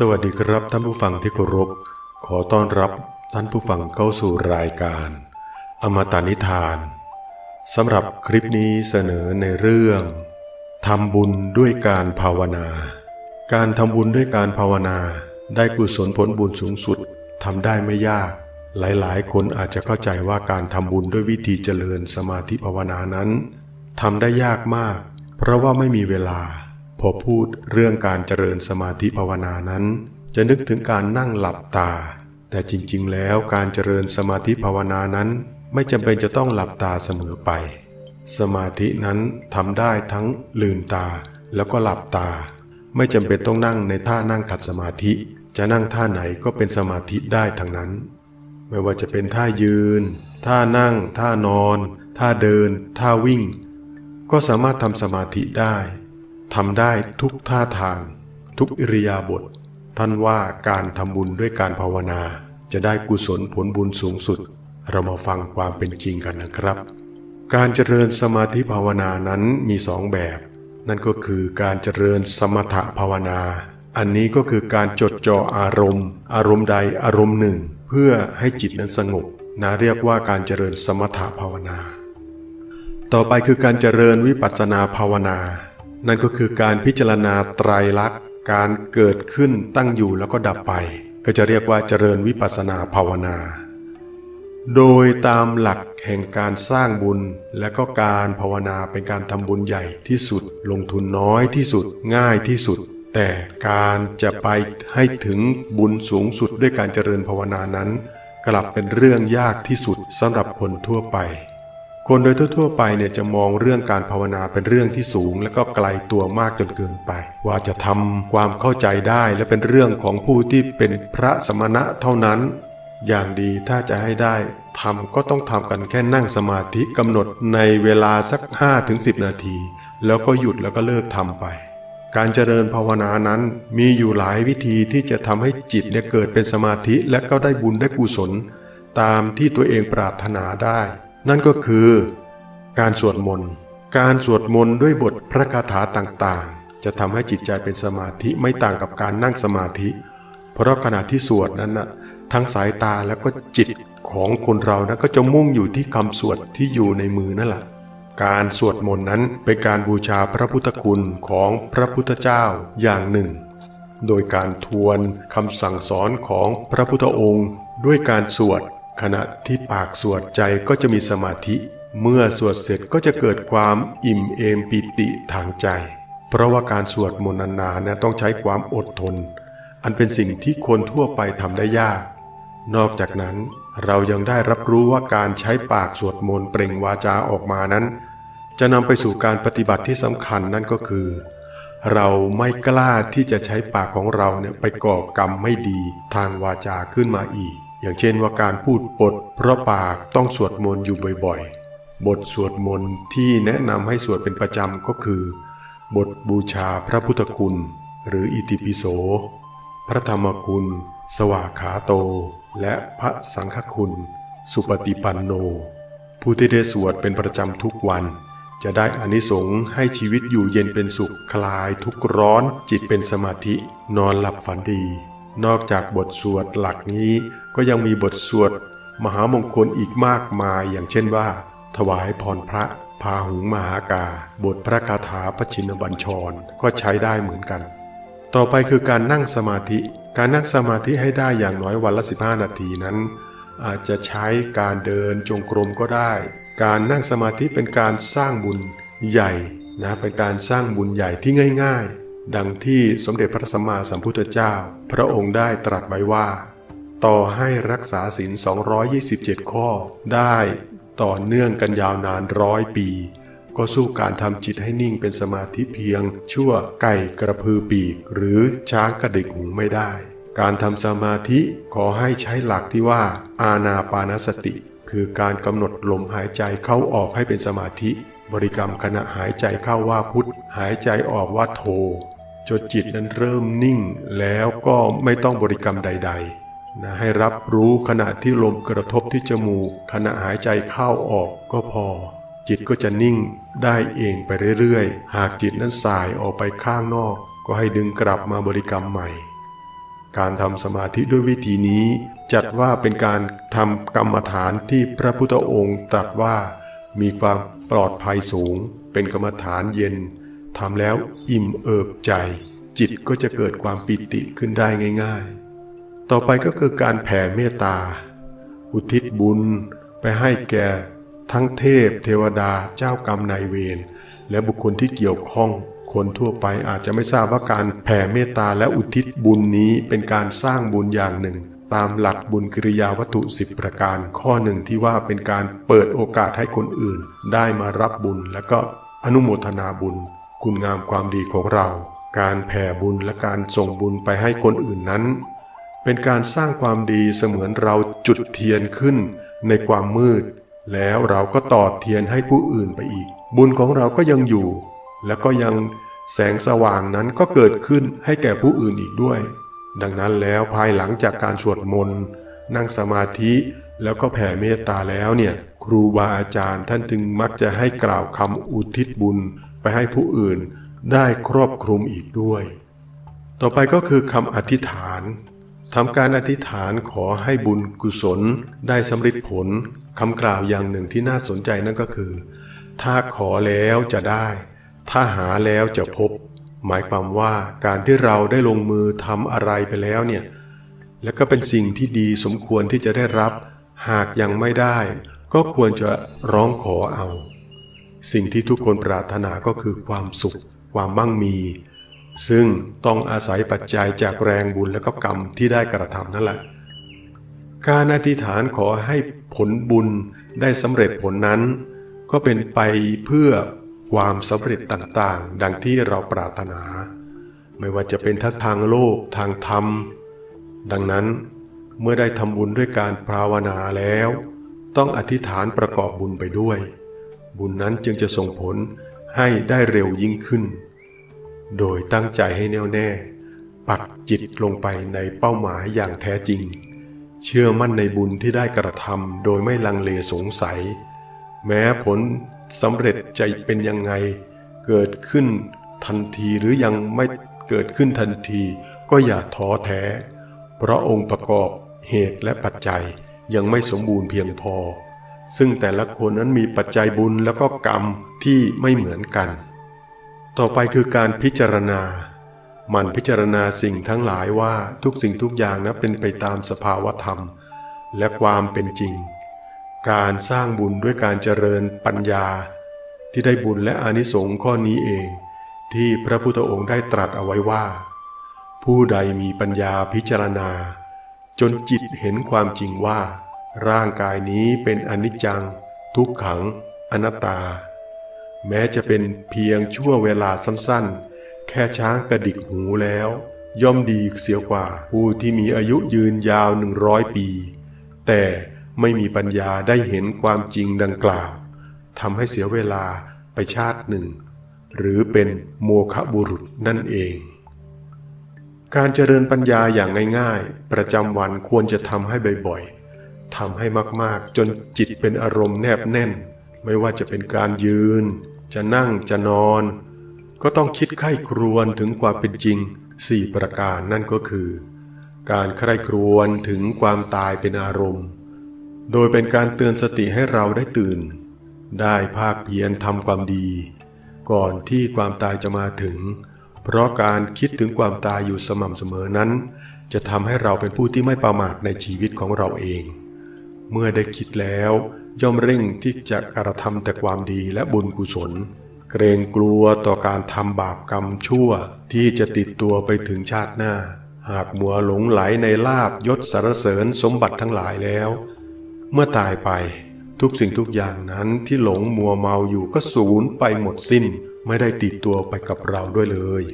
สวัสดีครับท่านผู้ฟังที่เคารพ ขอต้อนรับท่านผู้ฟังเข้าสู่รายการ อมตะนิทานสำหรับคลิปนี้เสนอในเรื่องทำบุญด้วยการภาวนา การทำบุญด้วยการภาวนา ได้กุศลผลบุญสูงสุดทำได้ไม่ยาก หลายๆ คนอาจจะเข้าใจว่าการทำบุญด้วยวิธีเจริญสมาธิภาวนานั้นทำได้ยากมาก เพราะว่าไม่มีเวลา พอพูดเรื่องการเจริญสมาธิภาวนานั้น จะนึกถึงการนั่งหลับตา แต่จริงๆ แล้วการเจริญสมาธิภาวนานั้น ไม่จำเป็นจะต้องหลับตาเสมอไป สมาธินั้นทำได้ทั้งลืมตาแล้วก็หลับตา ไม่จำเป็นต้องนั่งในท่านั่งขัดสมาธิ จะนั่งท่าไหนก็เป็นสมาธิได้ทั้งนั้น ไม่ว่าจะเป็นท่ายืน ท่านั่ง ท่านอน ท่าเดิน ท่าวิ่ง ก็สามารถทำสมาธิได้ ทำได้ทุกท่าทาง ทุกอิริยาบถท่านว่าการทำบุญด้วยการภาวนา จะได้กุศลผลบุญสูงสุด เรามาฟังความเป็นจริงกันนะครับ การเจริญสมาธิภาวนานั้นมีสองแบบ นั่นก็คือการเจริญสมถภาวนา อันนี้ก็คือการจดจ่ออารมณ์ อารมณ์ใดอารมณ์หนึ่ง เพื่อให้จิตนั้นสงบนะเรียกว่าการเจริญสมถภาวนา ต่อไปคือการเจริญวิปัสสนาภาวนา นั่นก็คือการพิจารณาไตรลักษณ์การเกิดขึ้นตั้งอยู่แล้วก็ดับไป ก็จะเรียกว่าเจริญวิปัสสนาภาวนา โดยตามหลักแห่งการสร้างบุญและก็การภาวนาเป็นการทำบุญใหญ่ที่สุด ลงทุนน้อยที่สุดง่ายที่สุด แต่การจะไปให้ถึงบุญสูงสุดด้วยการเจริญภาวนานั้น กลับเป็นเรื่องยากที่สุดสำหรับคนทั่วไป คนโดยทั่วๆไปเนี่ยจะมองเรื่องการภาวนาเป็นเรื่องที่สูง และก็ไกลตัวมากจนเกินไป ว่าจะทำความเข้าใจได้และเป็นเรื่องของผู้ที่เป็นพระสมณะเท่านั้น อย่างดีถ้าจะให้ได้ทำก็ต้องทำกันแค่นั่งสมาธิกำหนดในเวลาสัก 5-10 นาที แล้วก็หยุดแล้วก็เลิกทำไป การเจริญภาวนานั้นมีอยู่หลายวิธีที่จะทำให้จิตเนี่ยเกิดเป็นสมาธิและก็ได้บุญได้กุศล ตามที่ตัวเองปรารถนาได้ นั่นก็คือการสวดมนต์ การสวดมนต์ด้วยบทพระคาถาต่างๆ จะทำให้จิตใจเป็นสมาธิไม่ต่างกับการนั่งสมาธิ เพราะขณะที่สวดนั้นน่ะทั้งสายตาแล้วก็จิตของคนเรานะก็จะมุ่งอยู่ที่คำสวดที่อยู่ในมือนั่นแหละการสวดมนต์นั้นเป็นการบูชาพระพุทธคุณของพระพุทธเจ้าอย่างหนึ่ง โดยการทวนคำสั่งสอนของพระพุทธองค์ ด้วยการสวด ขณะที่ปากสวดใจก็จะมีสมาธิ เมื่อสวดเสร็จก็จะเกิดความอิ่มเอมปิติทางใจ เพราะว่าการสวดมนต์นานๆนี่ยต้องใช้ความอดทน อันเป็นสิ่งที่คนทั่วไปทำได้ยาก นอกจากนั้นเรายังได้รับรู้ว่าการใช้ปากสวดมนต์เปล่งวาจาออกมานั้น จะนำไปสู่การปฏิบัติที่สำคัญนั่นก็คือ เราไม่กล้าที่จะใช้ปากของเราเนี่ยไปก่อกรรมไม่ดีทางวาจาขึ้นมาอีก อย่างเช่นว่าการพูดปดเพราะปากต้องสวดมนต์อยู่บ่อยๆ บทสวดมนต์ที่แนะนำให้สวดเป็นประจำก็คือ บทบูชาพระพุทธคุณ หรืออิติปิโส พระธรรมคุณ สวากขาโต และพระสังฆคุณ สุปฏิปันโน ผู้ที่ได้สวดเป็นประจำทุกวัน จะได้อานิสงส์ให้ชีวิตอยู่เย็นเป็นสุขคลายทุกข์ร้อนจิตเป็นสมาธินอนหลับฝันดี นอกจากบทสวดหลักนี้ ก็ยังมีบทสวด มหามงคลอีกมากมายอย่างเช่นว่า ถวายพรพระพาหุงมหากา บทพระคาถาพระชินบัญชรก็ใช้ได้เหมือนกัน ต่อไปคือการนั่งสมาธิ การนั่งสมาธิให้ได้อย่างน้อยวันละ 15 นาทีนั้น อาจจะใช้การเดินจงกรมก็ได้ การนั่งสมาธิเป็นการสร้างบุญใหญ่นะเป็นการสร้างบุญใหญ่ที่ง่าย ๆ ดังที่สมเด็จพระสัมมาสัมพุทธเจ้า พระองค์ได้ตรัสไว้ว่า ต่อให้รักษาศีล 227 ข้อ ได้ต่อเนื่องกันยาวนานร้อยปี ก็สู้การทำจิตให้นิ่งเป็นสมาธิเพียง ชั่วไก่กระพือปีก หรือช้างกระดิกหูไม่ได้ การทำสมาธิขอให้ใช้หลักที่ว่า อาณาปานสติ คือการกำหนดลมหายใจเข้าออกให้เป็นสมาธิ บริกรรมขณะหายใจเข้าว่าพุทธหายใจออกว่าโทจนจิตนั้นเริ่มนิ่งแล้วก็ไม่ต้องบริกรรมใด ๆ นะให้รับรู้ขณะที่ลมกระทบที่จมูก ขณะหายใจเข้าออกก็พอ จิตก็จะนิ่งได้เองไปเรื่อยๆ หากจิตนั้นสายออกไปข้างนอก ก็ให้ดึงกลับมาบริกรรมใหม่ การทำสมาธิด้วยวิธีนี้ จัดว่าเป็นการทำกรรมฐานที่พระพุทธองค์ตรัสว่ามีความปลอดภัยสูง เป็นกรรมฐานเย็นทำแล้วอิ่มเอิบใจ จิตก็จะเกิดความปิติขึ้นได้ง่าย ๆ ต่อไปก็คือการแผ่เมตตา อุทิศบุญไปให้แก่ทั้งเทพ เทวดาเจ้ากรรมนายเวรและบุคคลที่เกี่ยวข้องคนทั่วไปอาจจะไม่ทราบว่าการแผ่เมตตาและอุทิศบุญนี้เป็นการสร้างบุญอย่างหนึ่ง ตามหลักบุญกิริยาวัตถุสิบประการข้อหนึ่งที่ว่าเป็นการเปิดโอกาสให้คนอื่น ได้มารับบุญและก็อนุโมทนาบุญ คุณงามความดีของเรา การแผ่บุญและการส่งบุญไปให้คนอื่นนั้น เป็นการสร้างความดีเสมือนเราจุดเทียนขึ้นในความมืด แล้วเราก็ต่อเทียนให้ผู้อื่นไปอีก บุญของเราก็ยังอยู่ แล้วก็ยังแสงสว่างนั้นก็เกิดขึ้นให้แก่ผู้อื่นอีกด้วย ดังนั้นแล้วภายหลังจากการสวดมนต์นั่งสมาธิแล้วก็แผ่เมตตาแล้วเนี่ยครูบาอาจารย์ท่านจึงมักจะให้กล่าวคำอุทิศบุญไปให้ผู้อื่นได้ครอบคลุมอีกด้วย ต่อไปก็คือคำอธิษฐาน ทำการอธิษฐานขอให้บุญกุศลได้สำเร็จผลคำกล่าวอย่างหนึ่งที่น่าสนใจนั่นก็คือ ถ้าขอแล้วจะได้ ถ้าหาแล้วจะพบ หมายความว่าการที่เราได้ลงมือทำอะไรไปแล้วเนี่ยและก็เป็นสิ่งที่ดีสมควรที่จะได้รับ หากยังไม่ได้ ก็ควรจะร้องขอเอา สิ่งที่ทุกคนปรารถนาก็คือความสุข ความมั่งมี ซึ่งต้องอาศัยปัจจัยจากแรงบุญและก็กรรมที่ได้กระทำนั่นแหละ การอธิษฐานขอให้ผลบุญได้สำเร็จผลนั้น ก็เป็นไปเพื่อความสำเร็จต่างๆ ดังที่เราปรารถนา ไม่ว่าจะเป็นทั้งทางโลกทางธรรม ดังนั้นเมื่อได้ทำบุญด้วยการภาวนาแล้ว ต้องอธิษฐานประกอบบุญไปด้วย บุญนั้นจึงจะส่งผลให้ได้เร็วยิ่งขึ้น โดยตั้งใจให้แน่วแน่ ปักจิตลงไปในเป้าหมายอย่างแท้จริง เชื่อมั่นในบุญที่ได้กระทำโดยไม่ลังเลสงสัย แม้ผลสำเร็จใจเป็นยังไง เกิดขึ้นทันทีหรือยังไม่เกิดขึ้นทันทีก็อย่าท้อแท้ เพราะองค์ประกอบเหตุและปัจจัยยังไม่สมบูรณ์เพียงพอ ซึ่งแต่ละคนนั้นมีปัจจัยบุญแล้วก็กรรมที่ไม่เหมือนกัน ต่อไปคือการพิจารณา มันพิจารณาสิ่งทั้งหลายว่าทุกสิ่งทุกอย่างนะเป็นไปตามสภาวธรรม และความเป็นจริง การสร้างบุญด้วยการเจริญปัญญา ที่ได้บุญและอานิสงส์ข้อนี้เอง ที่พระพุทธองค์ได้ตรัสเอาไว้ว่า ผู้ใดมีปัญญาพิจารณา จนจิตเห็นความจริงว่า ร่างกายนี้เป็นอนิจจัง ทุกขัง อนัตตา แม้จะเป็นเพียงชั่วเวลาสั้นๆ แค่ช้างกระดิกหูแล้ว ย่อมดีเสียกว่าผู้ที่มีอายุยืนยาวหนึ่งร้อยปี แต่ไม่มีปัญญาได้เห็นความจริงดังกล่าวทำให้เสียเวลาไปชาติหนึ่ง หรือเป็นโมฆะบุรุษนั่นเอง การเจริญปัญญาอย่างง่ายๆ ประจำวันควรจะทำให้บ่อยๆทำให้มากๆ จนจิตเป็นอารมณ์แนบแน่น ไม่ว่าจะเป็นการยืน จะนั่งจะนอน ก็ต้องคิดไข้ครวญถึงความเป็นจริงสี่ประการนั่นก็คือ การใคร่ครวญถึงความตายเป็นอารมณ์ โดยเป็นการเตือนสติให้เราได้ตื่น ได้ภาคเพียรทำความดี ก่อนที่ความตายจะมาถึง เพราะการคิดถึงความตายอยู่สม่ำเสมอนั้น จะทำให้เราเป็นผู้ที่ไม่ประมาทในชีวิตของเราเอง เมื่อได้คิดแล้ว ย่อมเร่งที่จะกระทำแต่ความดีและบุญกุศล เกรงกลัวต่อการทำบาปกรรมชั่วที่จะติดตัวไปถึงชาติหน้า หากมัวหลงไหลในลาบยศสารเสริญสมบัติทั้งหลายแล้ว เมื่อตายไปทุกสิ่งทุกอย่างนั้นที่หลงมัวเมาอยู่ก็สูญไปหมดสิ้น ไม่ได้ติดตัวไปกับเราด้วยเลย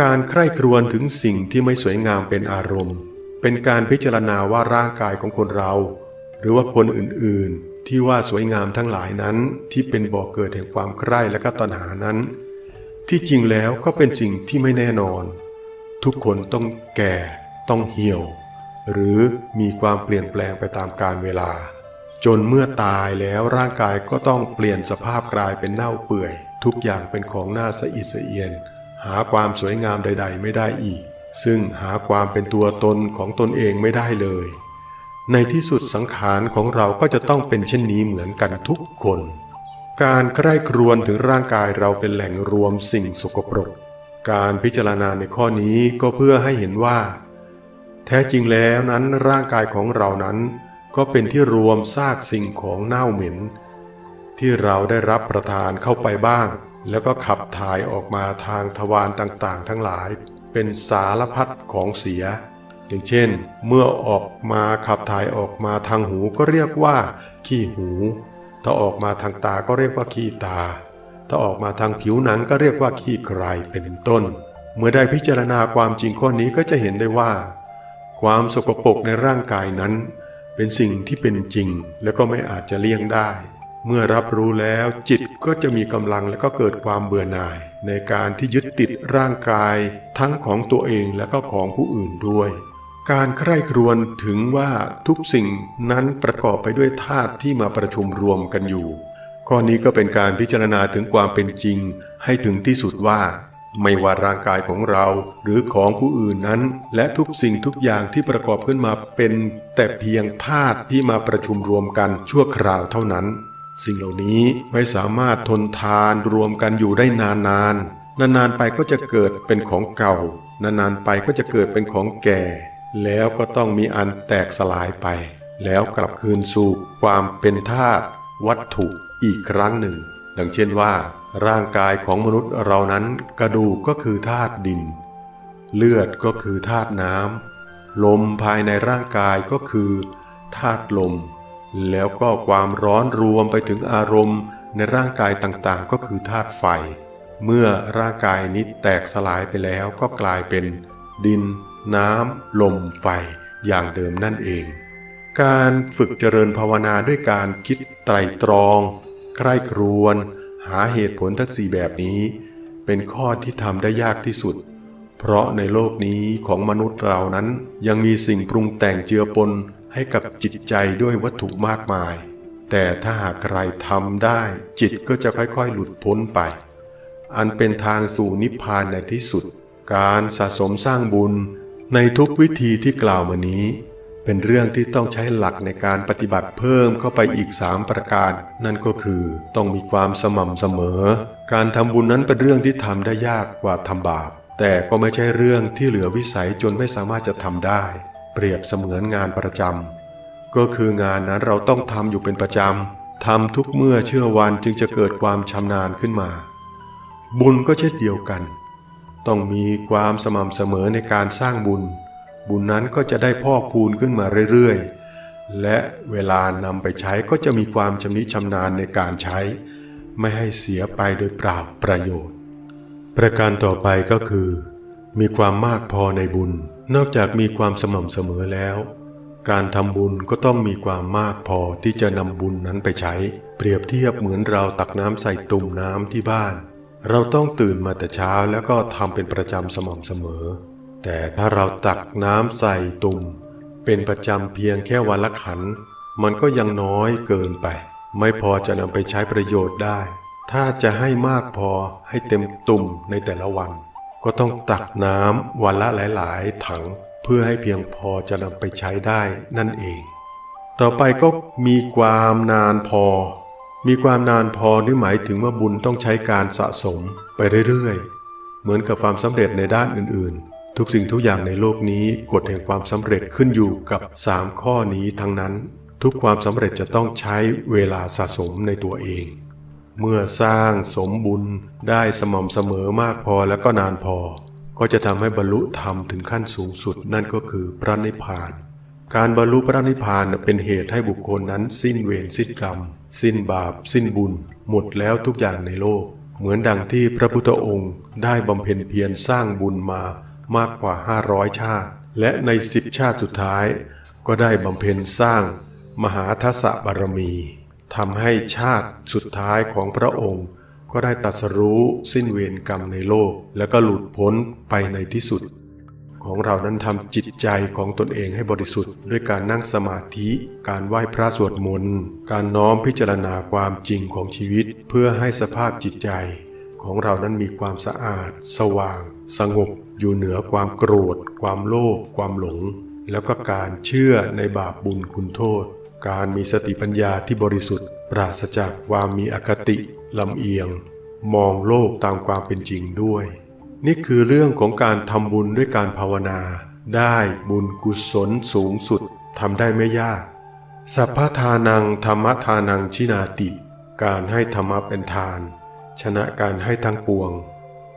การใคร่ครวญถึงสิ่งที่ไม่สวยงามเป็นอารมณ์ เป็นการพิจารณาว่าร่างกายของคนเรา หรือว่าคนอื่นๆ ที่ว่าสวยงามทั้งหลายนั้นที่เป็นบ่อกเกิดแห่งความใคร่และก็ตัณหานั้น ที่จริงแล้วก็เป็นสิ่งที่ไม่แน่นอน ทุกคนต้องแก่ ต้องเหี่ยว หรือมีความเปลี่ยนแปลงไปตามกาลเวลา จนเมื่อตายแล้วร่างกายก็ต้องเปลี่ยนสภาพกลายเป็นเน่าเปื่อย ทุกอย่างเป็นของหน้าสะอิดสะเอียน หาความสวยงามใด ๆ ไม่ได้อีก ซึ่งหาความเป็นตัวตนของตนเองไม่ได้เลย ในที่สุดสังขารของเราก็จะต้องเป็นเช่นนี้เหมือนกันทุกคน การใคร่ครวญถึงร่างกายเราเป็นแหล่งรวมสิ่งสกปรก การพิจารณาในข้อนี้ก็เพื่อให้เห็นว่า แท้จริงแล้วนั้นร่างกายของเรานั้น ก็เป็นที่รวมซากสิ่งของเน่าเหม็น ที่เราได้รับประทานเข้าไปบ้าง แล้วก็ขับถ่ายออกมาทางทวารต่างๆ ทั้งหลาย เป็นสารพัดของเสีย อย่างเช่น เมื่อออกมาขับถ่ายออกมาทางหูก็เรียกว่า ขี้หู ถ้าออกมาทางตาก็เรียกว่าขี้ตา ถ้าออกมาทางผิวหนังก็เรียกว่าขี้ใครเป็นต้น เมื่อได้พิจารณาความจริงข้อนี้ก็จะเห็นได้ว่า ความสกปรกในร่างกายนั้น เป็นสิ่งที่เป็นจริงและก็ไม่อาจจะเลี่ยงได้เมื่อรับรู้แล้วจิตก็จะมีกำลังและก็เกิดความเบื่อหน่าย ในการที่ยึดติดร่างกายทั้งของตัวเองและก็ของผู้อื่นด้วย การใคร่ครวญถึงว่าทุกสิ่งนั้นประกอบไปด้วยธาตุที่มาประชุมรวมกันอยู่ ข้อนี้ก็เป็นการพิจารณาถึงความเป็นจริง ให้ถึงที่สุดว่า ไม่ว่าร่างกายของเราหรือของผู้อื่นนั้น และทุกสิ่งทุกอย่างที่ประกอบขึ้นมาเป็น แต่เพียงธาตุที่มาประชุมรวมกันชั่วคราวเท่านั้น สิ่งเหล่านี้ไม่สามารถทนทานรวมกันอยู่ได้นานๆนานๆไปก็จะเกิดเป็นของเก่านานๆไปก็จะเกิดเป็นของแก่ แล้วก็ต้องมีอันแตกสลายไป แล้วกลับคืนสู่ความเป็นธาตุวัตถุอีกครั้งหนึ่ง ดังเช่นว่า ร่างกายของมนุษย์เรานั้นกระดูกก็คือธาตุดิน เลือดก็คือธาตุน้ำลมภายในร่างกายก็คือธาตุลม แล้วก็ความร้อนรวมไปถึงอารมณ์ในร่างกายต่างๆ ก็คือธาตุไฟ เมื่อร่างกายนี้แตกสลายไปแล้วก็กลายเป็นดิน น้ำ ลม ไฟ อย่างเดิมนั่นเอง การฝึกเจริญภาวนาด้วยการคิดไตรตรอง ใคร่ครวญหาเหตุผลทั้งสี่แบบนี้ เป็นข้อที่ทำได้ยากที่สุด เพราะในโลกนี้ของมนุษย์เรานั้นยังมีสิ่งปรุงแต่งเจือปนให้กับจิตใจด้วยวัตถุมากมาย แต่ถ้าหากใครทำได้ จิตก็จะค่อยๆ หลุดพ้นไป อันเป็นทางสู่นิพพานในที่สุด การสะสมสร้างบุญ ในทุกวิธีที่กล่าวมานี้ เป็นเรื่องที่ต้องใช้หลักในการปฏิบัติเพิ่มเข้าไปอีกสามประการ นั่นก็คือต้องมีความสม่ำเสมอ การทำบุญนั้นเป็นเรื่องที่ทำได้ยากกว่าทำบาป แต่ก็ไม่ใช่เรื่องที่เหลือวิสัยจนไม่สามารถจะทำได้ เปรียบเสมือนงานประจำก็คืองานนั้นเราต้องทำอยู่เป็นประจำทำทุกเมื่อเชื่อวันจึงจะเกิดความชำนาญขึ้นมา บุญก็เช่นเดียวกัน ต้องมีความสม่ำเสมอในการสร้างบุญ บุญนั้นก็จะได้พอกพูนขึ้นมาเรื่อยๆ และเวลานำไปใช้ก็จะมีความชำนิชำนาญในการใช้ ไม่ให้เสียไปโดยเปล่าประโยชน์ ประการต่อไปก็คือ มีความมากพอในบุญ นอกจากมีความสม่ำเสมอแล้ว การทำบุญก็ต้องมีความมากพอที่จะนำบุญนั้นไปใช้ เปรียบเทียบเหมือนเราตักน้ำใส่ตุ่มน้ำที่บ้าน เราต้องตื่นมาแต่เช้าแล้วก็ทำเป็นประจำสม่ำเสมอ แต่ถ้าเราตักน้ำใส่ตุ่ม เป็นประจำเพียงแค่วันละขัน มันก็ยังน้อยเกินไป ไม่พอจะนำไปใช้ประโยชน์ได้ ถ้าจะให้มากพอให้เต็มตุ่มในแต่ละวัน ก็ต้องตักน้ำวันละหลาย ๆ ถัง เพื่อให้เพียงพอจะนำไปใช้ได้นั่นเอง ต่อไปก็มีความนานพอ มีความนานพอนี่หมายถึงว่าบุญต้องใช้การสะสมไปเรื่อยๆ เหมือนกับความสำเร็จในด้านอื่นๆ ทุกสิ่งทุกอย่างในโลกนี้กฎแห่งความสำเร็จขึ้นอยู่กับสามข้อนี้ทั้งนั้น ทุกความสำเร็จจะต้องใช้เวลาสะสมในตัวเอง เมื่อสร้างสมบุญได้สม่ำเสมอมากพอแล้วก็นานพอ ก็จะทำให้บรรลุธรรมถึงขั้นสูงสุดนั่นก็คือพระนิพพาน การบรรลุพระนิพพานเป็นเหตุให้บุคคลนั้นสิ้นเวรสิ้นกรรม สิ้นบาป สิ้นบุญ หมดแล้วทุกอย่างในโลก เหมือนดังที่พระพุทธองค์ได้บำเพ็ญเพียรสร้างบุญมามากกว่า 500 ชาติ และในสิบชาติสุดท้าย ก็ได้บำเพ็ญสร้าง มหาทัศบารมีทำให้ชาติสุดท้ายของพระองค์ ก็ได้ตรัสรู้สิ้นเวรกรรมในโลก แล้วก็หลุดพ้นไปในที่สุด ของเรานั้นทำจิตใจของตนเองให้บริสุทธิ์ ด้วยการนั่งสมาธิ การไหว้พระสวดมนต์ การน้อมพิจารณาความจริงของชีวิต เพื่อให้สภาพจิตใจ ของเรานั้นมีความสะอาด สว่าง สงบ อยู่เหนือความโกรธ ความโลภ ความหลง แล้วก็การเชื่อในบาปบุญคุณโทษ การมีสติปัญญาที่บริสุทธิ์ ปราศจากความมีอคติลำเอียง มองโลกตามความเป็นจริงด้วย นี่คือเรื่องของการทำบุญด้วยการภาวนา ได้บุญกุศลสูงสุดทำได้ไม่ยาก สัพพทานังธรรมทานังชินาติ การให้ธรรมะเป็นทาน ชนะการให้ทั้งปวง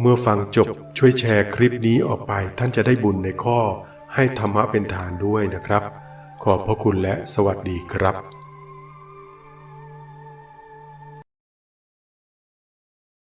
เมื่อฟังจบช่วยแชร์คลิปนี้ออกไปท่านจะได้บุญในข้อให้ธรรมะเป็นทานด้วยนะครับ ขอบพระคุณและสวัสดีครับ